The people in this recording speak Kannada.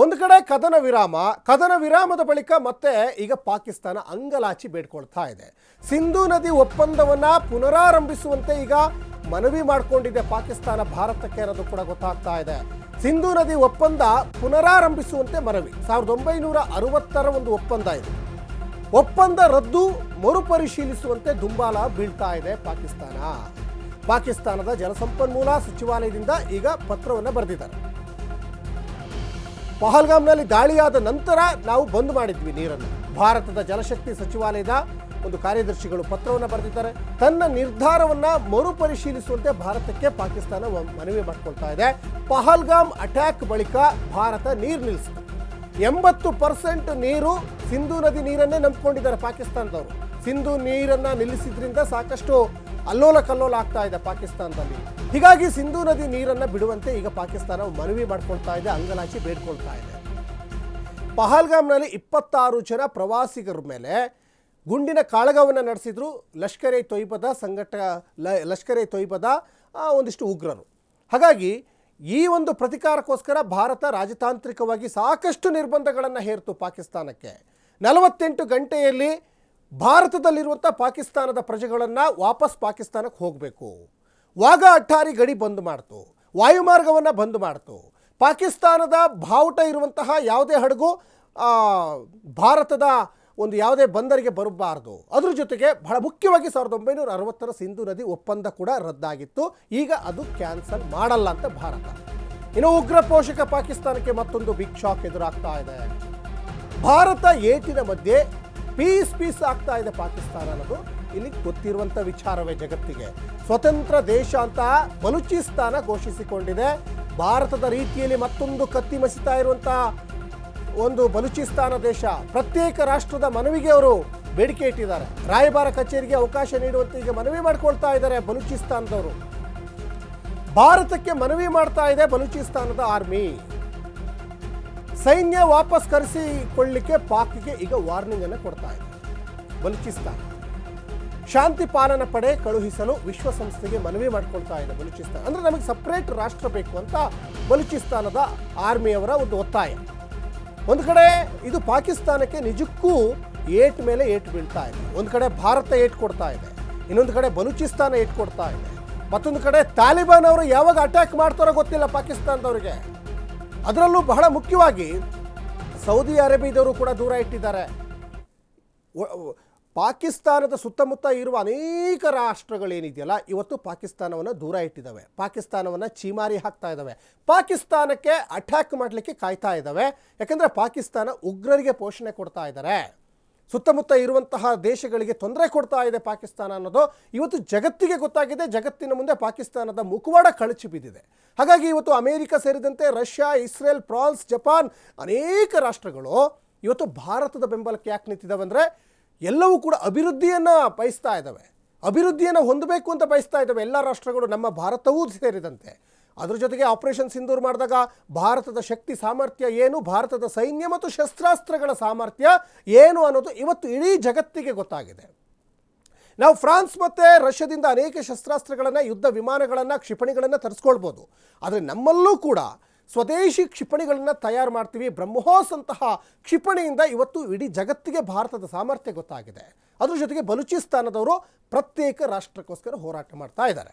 ಒಂದು ಕಡೆ ಕದನ ವಿರಾಮ, ಕದನ ವಿರಾಮದ ಬಳಿಕ ಮತ್ತೆ ಈಗ ಪಾಕಿಸ್ತಾನ ಅಂಗಲಾಚಿ ಬೇಡ್ಕೊಳ್ತಾ ಇದೆ. ಸಿಂಧೂ ನದಿ ಒಪ್ಪಂದವನ್ನ ಪುನರಾರಂಭಿಸುವಂತೆ ಈಗ ಮನವಿ ಮಾಡಿಕೊಂಡಿದೆ ಪಾಕಿಸ್ತಾನ, ಭಾರತಕ್ಕೆ ಅನ್ನೋದು ಕೂಡ ಗೊತ್ತಾಗ್ತಾ ಇದೆ. ಸಿಂಧೂ ನದಿ ಒಪ್ಪಂದ ಪುನರಾರಂಭಿಸುವಂತೆ ಮನವಿ. ಸಾವಿರದ ಒಂಬೈನೂರ ಅರವತ್ತರ ಒಂದು ಒಪ್ಪಂದ ಇದೆ. ಒಪ್ಪಂದ ರದ್ದು, ಮರುಪರಿಶೀಲಿಸುವಂತೆ ದುಂಬಾಲ ಬೀಳ್ತಾ ಇದೆ ಪಾಕಿಸ್ತಾನ. ಪಾಕಿಸ್ತಾನದ ಜಲಸಂಪನ್ಮೂಲ ಸಚಿವಾಲಯದಿಂದ ಈಗ ಪತ್ರವನ್ನು ಬರೆದಿದ್ದಾರೆ. ಪಹಲ್ಗಾಮ್ನಲ್ಲಿ ದಾಳಿಯಾದ ನಂತರ ನಾವು ಬಂದ್ ಮಾಡಿದ್ವಿ ನೀರನ್ನು. ಭಾರತದ ಜಲಶಕ್ತಿ ಸಚಿವಾಲಯದ ಒಂದು ಕಾರ್ಯದರ್ಶಿಗಳು ಪತ್ರವನ್ನು ಬರೆದಿದ್ದಾರೆ. ತನ್ನ ನಿರ್ಧಾರವನ್ನ ಮರುಪರಿಶೀಲಿಸುವಂತೆ ಭಾರತಕ್ಕೆ ಪಾಕಿಸ್ತಾನ ಮನವಿ ಮಾಡಿಕೊಳ್ತಾ ಇದೆ. ಪಹಲ್ಗಾಮ್ ಅಟ್ಯಾಕ್ ಬಳಿಕ ಭಾರತ ನೀರು ನಿಲ್ಲಿಸಿದೆ ಎಂಬತ್ತು ಪರ್ಸೆಂಟ್ ನೀರು ಸಿಂಧೂ ನದಿ ನೀರನ್ನೇ ನಂಬಿಕೊಂಡಿದ್ದಾರೆ ಪಾಕಿಸ್ತಾನದವರು. ಸಿಂಧೂ ನೀರನ್ನ ನಿಲ್ಲಿಸಿದ್ರಿಂದ ಸಾಕಷ್ಟು ಅಲ್ಲೋಲ ಕಲ್ಲೋಲ ಆಗ್ತಾ ಇದೆ ಪಾಕಿಸ್ತಾನದಲ್ಲಿ. ಹೀಗಾಗಿ ಸಿಂಧೂ ನದಿ ನೀರನ್ನು ಬಿಡುವಂತೆ ಈಗ ಪಾಕಿಸ್ತಾನ ಮನವಿ ಮಾಡ್ಕೊಳ್ತಾ ಇದೆ ಅಂಗಲಾಚಿ ಬೇಡ್ಕೊಳ್ತಾ ಇದೆ. ಪಹಲ್ಗಾಮ್ನಲ್ಲಿ ಇಪ್ಪತ್ತಾರು ಜನ ಪ್ರವಾಸಿಗರ ಮೇಲೆ ಗುಂಡಿನ ಕಾಳಗವನ್ನು ನಡೆಸಿದ್ರು. ಲಷ್ಕರೆ ತೊಯ್ಬದ ಸಂಘಟ ಲಷ್ಕರೆ ಎ ತೊಯ್ಬದ ಒಂದಿಷ್ಟು ಉಗ್ರರು. ಹಾಗಾಗಿ ಈ ಒಂದು ಪ್ರತಿಕಾರಕ್ಕೋಸ್ಕರ ಭಾರತ ರಾಜತಾಂತ್ರಿಕವಾಗಿ ಸಾಕಷ್ಟು ನಿರ್ಬಂಧಗಳನ್ನು ಹೇರ್ತು ಪಾಕಿಸ್ತಾನಕ್ಕೆ. ನಲವತ್ತೆಂಟು ಗಂಟೆಯಲ್ಲಿ ಭಾರತದಲ್ಲಿರುವಂಥ ಪಾಕಿಸ್ತಾನದ ಪ್ರಜೆಗಳನ್ನು ವಾಪಸ್ ಪಾಕಿಸ್ತಾನಕ್ಕೆ ಹೋಗಬೇಕು. ವಾಗ ಅಟ್ಟಾರಿ ಗಡಿ ಬಂದ್ ಮಾಡ್ತು, ವಾಯುಮಾರ್ಗವನ್ನು ಬಂದ್ ಮಾಡ್ತು. ಪಾಕಿಸ್ತಾನದ ಬಾವುಟ ಇರುವಂತಹ ಯಾವುದೇ ಹಡಗು ಭಾರತದ ಒಂದು ಯಾವುದೇ ಬಂದರಿಗೆ ಬರಬಾರದು. ಅದ್ರ ಜೊತೆಗೆ ಬಹಳ ಮುಖ್ಯವಾಗಿ ಸಾವಿರದ ಒಂಬೈನೂರ ಅರವತ್ತರ ಸಿಂಧು ನದಿ ಒಪ್ಪಂದ ಕೂಡ ರದ್ದಾಗಿತ್ತು. ಈಗ ಅದು ಕ್ಯಾನ್ಸಲ್ ಮಾಡಲ್ಲ ಅಂತ ಭಾರತ. ಇನ್ನು ಉಗ್ರ ಪೋಷಕ ಪಾಕಿಸ್ತಾನಕ್ಕೆ ಮತ್ತೊಂದು ಬಿಗ್ ಶಾಕ್ ಎದುರಾಗ್ತಾ ಇದೆ. ಭಾರತ ಏಟಿನ ಮಧ್ಯೆ ಪೀಸ್ ಪೀಸ್ ಆಗ್ತಾ ಇದೆ ಪಾಕಿಸ್ತಾನ ಅನ್ನೋದು. ಇಲ್ಲಿ ಗೊತ್ತಿರುವಂಥ ವಿಚಾರವೇ ಜಗತ್ತಿಗೆ. ಸ್ವತಂತ್ರ ದೇಶ ಅಂತ ಬಲೂಚಿಸ್ತಾನ ಘೋಷಿಸಿಕೊಂಡಿದೆ. ಭಾರತದ ರೀತಿಯಲ್ಲಿ ಮತ್ತೊಂದು ಕತ್ತಿ ಮಸಿತಾ ಇರುವಂಥ ಒಂದು ಬಲೂಚಿಸ್ತಾನ ದೇಶ. ಪ್ರತ್ಯೇಕ ರಾಷ್ಟ್ರದ ಮನವಿಗೆ ಅವರು ಬೇಡಿಕೆ ಇಟ್ಟಿದ್ದಾರೆ. ರಾಯಭಾರ ಕಚೇರಿಗೆ ಅವಕಾಶ ನೀಡುವಂತೆ ಈಗ ಮನವಿ ಮಾಡ್ಕೊಳ್ತಾ ಇದ್ದಾರೆ ಬಲೂಚಿಸ್ತಾನದವರು ಭಾರತಕ್ಕೆ ಮನವಿ ಮಾಡ್ತಾ ಇದೆ ಬಲೂಚಿಸ್ತಾನದ ಆರ್ಮಿ. ಸೈನ್ಯ ವಾಪಸ್ ಕರೆಸಿಕೊಳ್ಳಿಕ್ಕೆ ಪಾಕ್ಗೆ ಈಗ ವಾರ್ನಿಂಗ್ ಅನ್ನು ಕೊಡ್ತಾ ಇದೆ ಬಲೂಚಿಸ್ತಾನ ಶಾಂತಿ ಪಾಲನ ಪಡೆ ಕಳುಹಿಸಲು ವಿಶ್ವಸಂಸ್ಥೆಗೆ ಮನವಿ ಮಾಡ್ಕೊಳ್ತಾ ಇದೆ ಬಲೂಚಿಸ್ತಾನ. ಅಂದ್ರೆ ನಮಗೆ ಸಪ್ರೇಟ್ ರಾಷ್ಟ್ರ ಬೇಕು ಅಂತ ಬಲೂಚಿಸ್ತಾನದ ಆರ್ಮಿಯವರ ಒಂದು ಒತ್ತಾಯ. ಒಂದು ಕಡೆ ಇದು ಪಾಕಿಸ್ತಾನಕ್ಕೆ ನಿಜಕ್ಕೂ ಏಟ್ ಮೇಲೆ ಏಟ್ ಬೀಳ್ತಾ ಇದೆ. ಒಂದು ಕಡೆ ಭಾರತ ಏಟ್ ಕೊಡ್ತಾ ಇದೆ. ಇನ್ನೊಂದು ಕಡೆ ಬಲೂಚಿಸ್ತಾನ ಏಟ್ ಕೊಡ್ತಾ ಇದೆ. ಮತ್ತೊಂದು ಕಡೆ ತಾಲಿಬಾನ್ ಅವರು ಯಾವಾಗ ಅಟ್ಯಾಕ್ ಮಾಡ್ತಾರೋ ಗೊತ್ತಿಲ್ಲ ಪಾಕಿಸ್ತಾನದವರಿಗೆ. ಅದರಲ್ಲೂ ಬಹಳ ಮುಖ್ಯವಾಗಿ ಸೌದಿ ಅರೇಬಿಯಾದವರು ಕೂಡ ದೂರ ಇಟ್ಟಿದ್ದಾರೆ. ಪಾಕಿಸ್ತಾನದ ಸುತ್ತಮುತ್ತ ಇರುವ ಅನೇಕ ರಾಷ್ಟ್ರಗಳೇನಿದೆಯಲ್ಲ, ಇವತ್ತು ಪಾಕಿಸ್ತಾನವನ್ನು ದೂರ ಇಟ್ಟಿದ್ದಾವೆ. ಪಾಕಿಸ್ತಾನವನ್ನು ಚೀಮಾರಿ ಹಾಕ್ತಾ ಇದ್ದಾವೆ. ಪಾಕಿಸ್ತಾನಕ್ಕೆ ಅಟ್ಯಾಕ್ ಮಾಡಲಿಕ್ಕೆ ಕಾಯ್ತಾ ಇದ್ದಾವೆ. ಯಾಕಂದರೆ ಪಾಕಿಸ್ತಾನ ಉಗ್ರರಿಗೆ ಪೋಷಣೆ ಕೊಡ್ತಾ ಇದ್ದಾರೆ ಸುತ್ತಮುತ್ತ ಇರುವಂತಹ ದೇಶಗಳಿಗೆ ತೊಂದರೆ ಕೊಡ್ತಾ ಇದೆ ಪಾಕಿಸ್ತಾನ ಅನ್ನೋದು ಇವತ್ತು ಜಗತ್ತಿಗೆ ಗೊತ್ತಾಗಿದೆ. ಜಗತ್ತಿನ ಮುಂದೆ ಪಾಕಿಸ್ತಾನದ ಮುಖವಾಡ ಕಳಚಿ ಬಿದ್ದಿದೆ. ಹಾಗಾಗಿ ಇವತ್ತು ಅಮೆರಿಕ ಸೇರಿದಂತೆ ರಷ್ಯಾ, ಇಸ್ರೇಲ್, ಫ್ರಾನ್ಸ್, ಜಪಾನ್ ಅನೇಕ ರಾಷ್ಟ್ರಗಳು ಇವತ್ತು ಭಾರತದ ಬೆಂಬಲಕ್ಕೆ ಯಾಕೆ ನಿಂತಿದ್ದಾವೆ ಅಂದರೆ ಎಲ್ಲವೂ ಕೂಡ ಅಭಿವೃದ್ಧಿಯನ್ನು ಬಯಸ್ತಾ ಇದ್ದಾವೆ. ಅಭಿವೃದ್ಧಿಯನ್ನು ಹೊಂದಬೇಕು ಅಂತ ಬಯಸ್ತಾ ಇದ್ದಾವೆ. ಎಲ್ಲ ರಾಷ್ಟ್ರಗಳು, ನಮ್ಮ ಭಾರತವೂ ಸೇರಿದಂತೆ. ಅದರ ಜೊತೆಗೆ ಆಪರೇಷನ್ ಸಿಂಧೂರ್ ಮಾಡಿದಾಗ ಭಾರತದ ಶಕ್ತಿ ಸಾಮರ್ಥ್ಯ ಏನು? ಭಾರತದ ಸೈನ್ಯ ಮತ್ತು ಶಸ್ತ್ರಾಸ್ತ್ರಗಳ ಸಾಮರ್ಥ್ಯ ಏನು ಅನ್ನೋದು ಇವತ್ತು ಇಡೀ ಜಗತ್ತಿಗೆ ಗೊತ್ತಾಗಿದೆ. ನಾವು ಫ್ರಾನ್ಸ್ ಮತ್ತು ರಷ್ಯಾದಿಂದ ಅನೇಕ ಶಸ್ತ್ರಾಸ್ತ್ರಗಳನ್ನು, ಯುದ್ಧ ವಿಮಾನಗಳನ್ನು, ಕ್ಷಿಪಣಿಗಳನ್ನು ತರಿಸ್ಕೊಳ್ಬೋದು. ಆದರೆ ನಮ್ಮಲ್ಲೂ ಕೂಡ ಸ್ವದೇಶಿ ಕ್ಷಿಪಣಿಗಳನ್ನು ತಯಾರು ಮಾಡ್ತೀವಿ. ಬ್ರಹ್ಮೋಸ್ ಅಂತಹ ಕ್ಷಿಪಣಿಯಿಂದ ಇವತ್ತು ಇಡೀ ಜಗತ್ತಿಗೆ ಭಾರತದ ಸಾಮರ್ಥ್ಯ ಗೊತ್ತಾಗಿದೆ. ಅದ್ರ ಜೊತೆಗೆ ಬಲೂಚಿಸ್ತಾನದವರು ಪ್ರತ್ಯೇಕ ರಾಷ್ಟ್ರಕ್ಕೋಸ್ಕರ ಹೋರಾಟ ಮಾಡ್ತಾ ಇದ್ದಾರೆ.